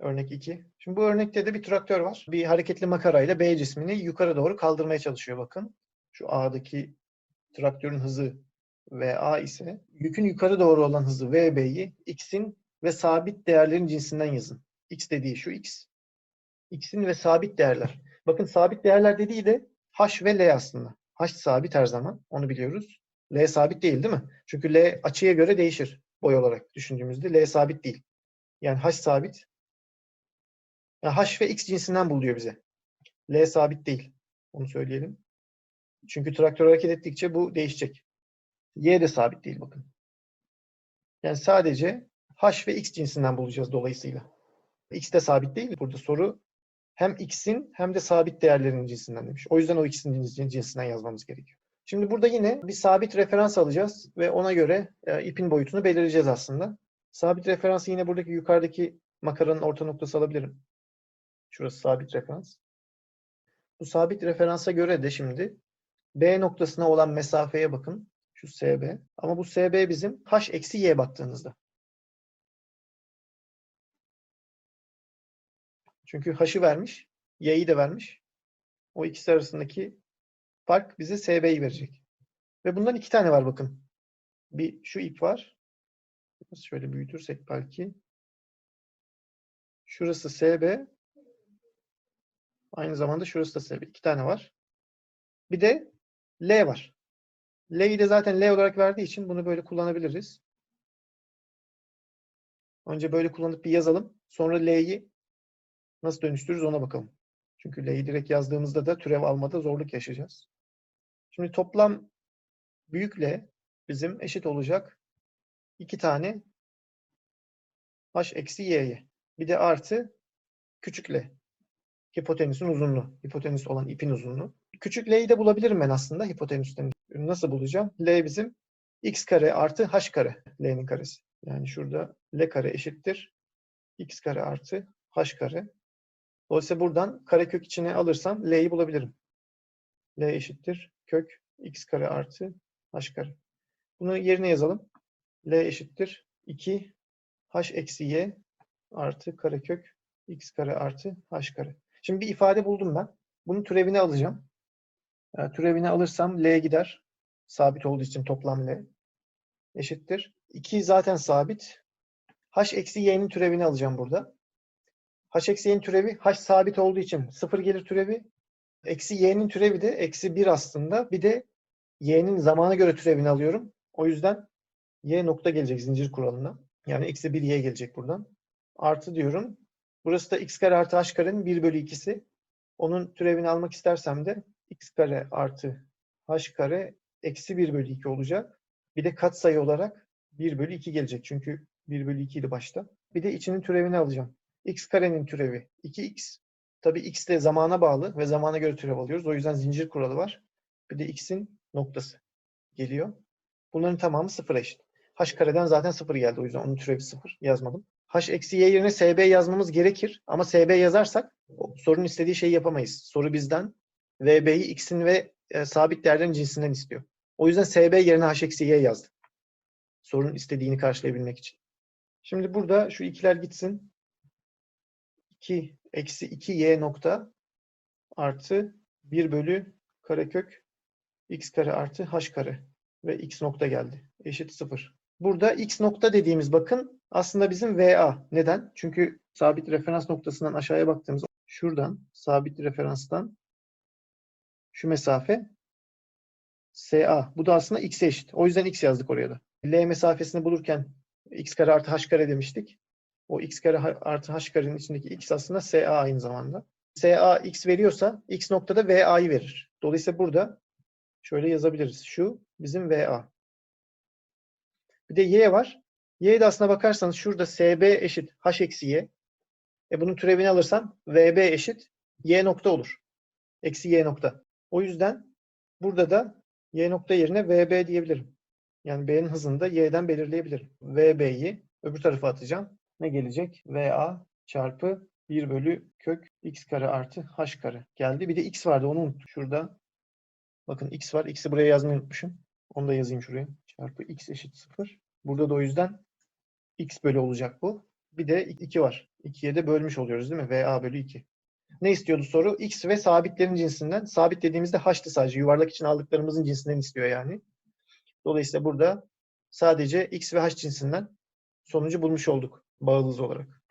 Örnek 2. Şimdi bu örnekte de bir traktör var. Bir hareketli makarayla B cismini yukarı doğru kaldırmaya çalışıyor bakın. Şu A'daki traktörün hızı VA ise yükün yukarı doğru olan hızı VB'yi X'in ve sabit değerlerin cinsinden yazın. X dediği şu X. X'in ve sabit değerler. Bakın sabit değerler dediği de H ve L aslında. H sabit her zaman. Onu biliyoruz. L sabit değil değil mi? Çünkü L açıya göre değişir boy olarak düşündüğümüzde. L sabit değil. Yani H sabit. Yani H ve X cinsinden buluyor bize. L sabit değil. Onu söyleyelim. Çünkü traktör hareket ettikçe bu değişecek. Y de sabit değil bakın. Yani sadece H ve X cinsinden bulacağız dolayısıyla. X de sabit değil. Burada soru hem X'in hem de sabit değerlerinin cinsinden demiş. O yüzden o ikisinin cinsinden yazmamız gerekiyor. Şimdi burada yine bir sabit referans alacağız ve ona göre e, ipin boyutunu belirleyeceğiz aslında. Sabit referansı yine buradaki yukarıdaki makaranın orta noktası alabilirim. Şurası sabit referans. Bu sabit referansa göre de şimdi B noktasına olan mesafeye bakın. Şu SB. Ama bu SB bizim H eksi Y baktığınızda. Çünkü H'ı vermiş. Y'yi de vermiş. O ikisi arasındaki fark bize SB'yi verecek. Ve bundan iki tane var bakın. Bir şu ip var. Şöyle büyütürsek belki. Şurası SB. Aynı zamanda şurası da SB. İki tane var. Bir de L var. L'yi de zaten L olarak verdiği için bunu böyle kullanabiliriz. Önce böyle kullanıp bir yazalım. Sonra L'yi nasıl dönüştürürüz ona bakalım. Çünkü L'yi direkt yazdığımızda da türev almada zorluk yaşayacağız. Şimdi toplam büyük L bizim eşit olacak iki tane H eksi Y'ye. Bir de artı küçük L. Hipotenüsün uzunluğu. Hipotenüs olan ipin uzunluğu. Küçük L'yi de bulabilirim ben aslında hipotenüsten. Nasıl bulacağım? L bizim x kare artı h kare. L'nin karesi. Yani şurada L kare eşittir. x kare artı h kare. Dolayısıyla buradan karekök içine alırsam L'yi bulabilirim. L eşittir kök x kare artı h kare. Bunu yerine yazalım. L eşittir 2 h eksi y artı karekök x kare artı h kare. Şimdi bir ifade buldum ben. Bunun türevini alacağım. Yani türevini alırsam L gider. Sabit olduğu için toplam L. Eşittir. 2 zaten sabit. H eksi y'nin türevini alacağım burada. H eksi y'nin türevi H sabit olduğu için 0 gelir türevi. Eksi y'nin türevi de eksi 1 aslında. Bir de y'nin zamana göre türevini alıyorum. O yüzden y nokta gelecek zincir kuralına. Yani eksi 1 y gelecek buradan. Artı diyorum. Burası da x kare artı h karenin 1 bölü 2'si. Onun türevini almak istersem de x kare artı h kare eksi 1 bölü 2 olacak. Bir de katsayı olarak 1 bölü 2 gelecek. Çünkü 1 bölü 2 idi başta. Bir de içinin türevini alacağım. x karenin türevi 2x. Tabii x de zamana bağlı ve zamana göre türev alıyoruz. O yüzden zincir kuralı var. Bir de x'in noktası geliyor. Bunların tamamı sıfıra eşit. h kareden zaten sıfır geldi. O yüzden onun türevi sıfır. Yazmadım. H eksi y yerine sb yazmamız gerekir. Ama sb yazarsak sorunun istediği şeyi yapamayız. Soru bizden vb'yi x'in ve e, sabit değerlerin cinsinden istiyor. O yüzden SB yerine H eksi Y yazdım. Sorunun istediğini karşılayabilmek için. Şimdi burada şu ikiler gitsin. 2 eksi 2Y nokta artı 1 bölü karekök x kare artı h kare ve x nokta geldi. Eşit 0. Burada x nokta dediğimiz bakın aslında bizim VA. Neden? Çünkü sabit referans noktasından aşağıya baktığımız şuradan sabit referanstan şu mesafe SA. Bu da aslında x'e eşit. O yüzden x yazdık oraya da. L mesafesini bulurken x kare artı h kare demiştik. O x kare artı h karenin içindeki x aslında SA aynı zamanda. SA x veriyorsa x noktada VA'yı verir. Dolayısıyla burada şöyle yazabiliriz. Şu bizim VA. Bir de y var. Y de aslına bakarsanız şurada SB eşit h eksi y. E bunun türevini alırsam VB eşit y nokta olur. Eksi y nokta. O yüzden burada da y nokta yerine vb diyebilirim. Yani b'nin hızını da y'den belirleyebilirim. vb'yi öbür tarafa atacağım. Ne gelecek? va çarpı 1 bölü kök x kare artı h kare geldi. Bir de x vardı onu unuttum. Şurada bakın x var. x'i buraya yazmayı unutmuşum. Onu da yazayım şuraya. Çarpı x eşit 0. Burada da o yüzden x bölü olacak bu. Bir de 2 var. 2'ye de bölmüş oluyoruz değil mi? VA bölü 2. Ne istiyordu soru? X ve sabitlerin cinsinden. Sabit dediğimizde H'tı sadece. Yuvarlak için aldıklarımızın cinsinden istiyor yani. Dolayısıyla burada sadece X ve H cinsinden sonucu bulmuş olduk bağlı hız olarak.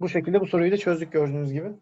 Bu şekilde bu soruyu da çözdük gördüğünüz gibi.